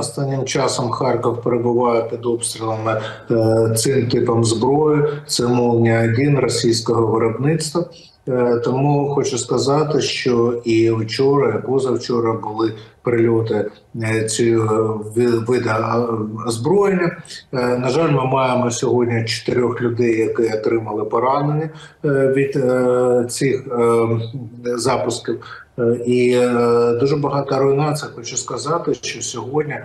Останнім часом Харків перебуває під обстрілами е, цим типом зброї. Це молня 1 російського виробництва. Е, Тому хочу сказати, що і вчора, і позавчора були прильоти е, цього ви- вида е, озброєння. Е, На жаль, ми маємо сьогодні чотирьох людей, які отримали поранення е, від е, цих е, запусків. Е, І е, дуже багато руйнацій. Хочу сказати, що сьогодні, е,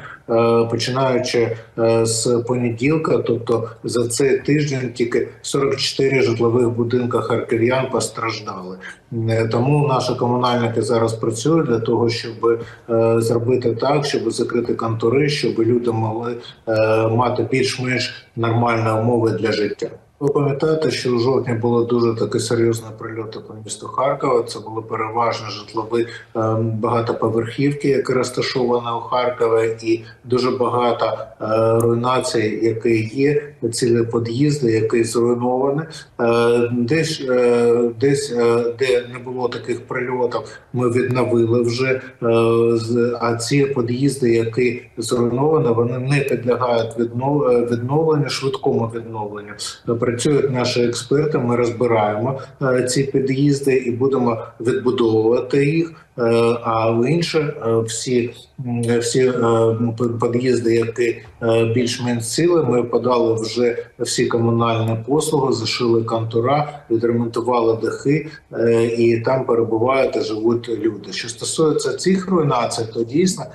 починаючи е, з понеділка, тобто за цей тиждень, тільки 44 житлових будинка харків'ян постраждали. Е, Тому наші комунальники зараз працюють для того, щоб е, зробити так, щоб закрити контори, щоб люди могли е, мати більш-менш нормальні умови для життя. Ви пам'ятаєте, що у жовтні було дуже таке серйозне прильоти по місту Харкова. Це були переважно житлові е, багатоповерхівки, які розташовані у Харкові, і дуже багато е, руйнацій, які є, цілі під'їзди, які зруйновані. Е, десь е, десь де не було таких прильотів, ми відновили вже. А ці під'їзди, які зруйновані, вони не підлягають віднов- відновленню, швидкому відновленню. Працюють наші експерти. Ми розбираємо е, ці під'їзди і будемо відбудовувати їх. Е, А в інше е, всі всі під'їзди, які більш-менш ціли, ми подали вже всі комунальні послуги, зашили контура, відремонтували дахи, і там перебувають і живуть люди. Що стосується цих руйнацій, то дійсно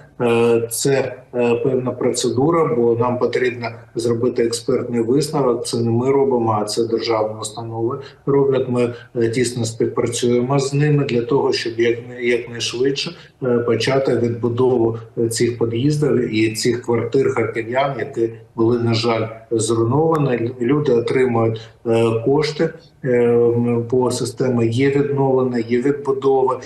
це певна процедура, бо нам потрібно зробити експертний висновок. Це не ми робимо, а це державні установи роблять. Ми е, тісно співпрацюємо з ними для того, щоб як якнайшвидше е, почати відбудову е, цих під'їздів і цих квартир харків'ян, які були на жаль зруйновані. Люди отримують кошти по системі є відновлення, є відбудова,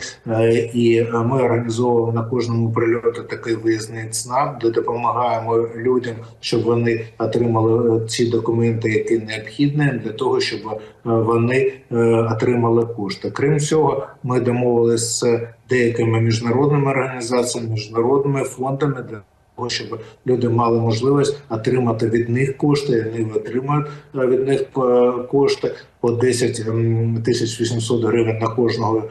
і ми організовуємо на кожному прильоті такий виїзний ЦНАП, де допомагаємо людям, щоб вони отримали ці документи, які необхідні для того, щоб е, вони е, отримали кошти. Крім цього, ми домовилися з деякими міжнародними організаціями, міжнародними фондами для того, щоб люди мали можливість отримати від них кошти. і Вони отримують е, від них кошти по 10 м, тисяч 800 гривень на кожного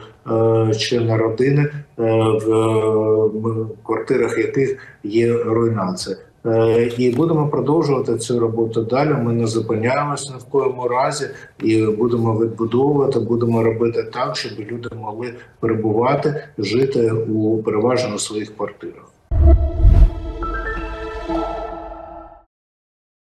члена родини, в квартирах яких є руйнація. Е, І будемо продовжувати цю роботу далі. Ми не зупиняємося ні в коєму разі і будемо відбудовувати, будемо робити так, щоб люди могли перебувати, жити у переважно своїх квартирах.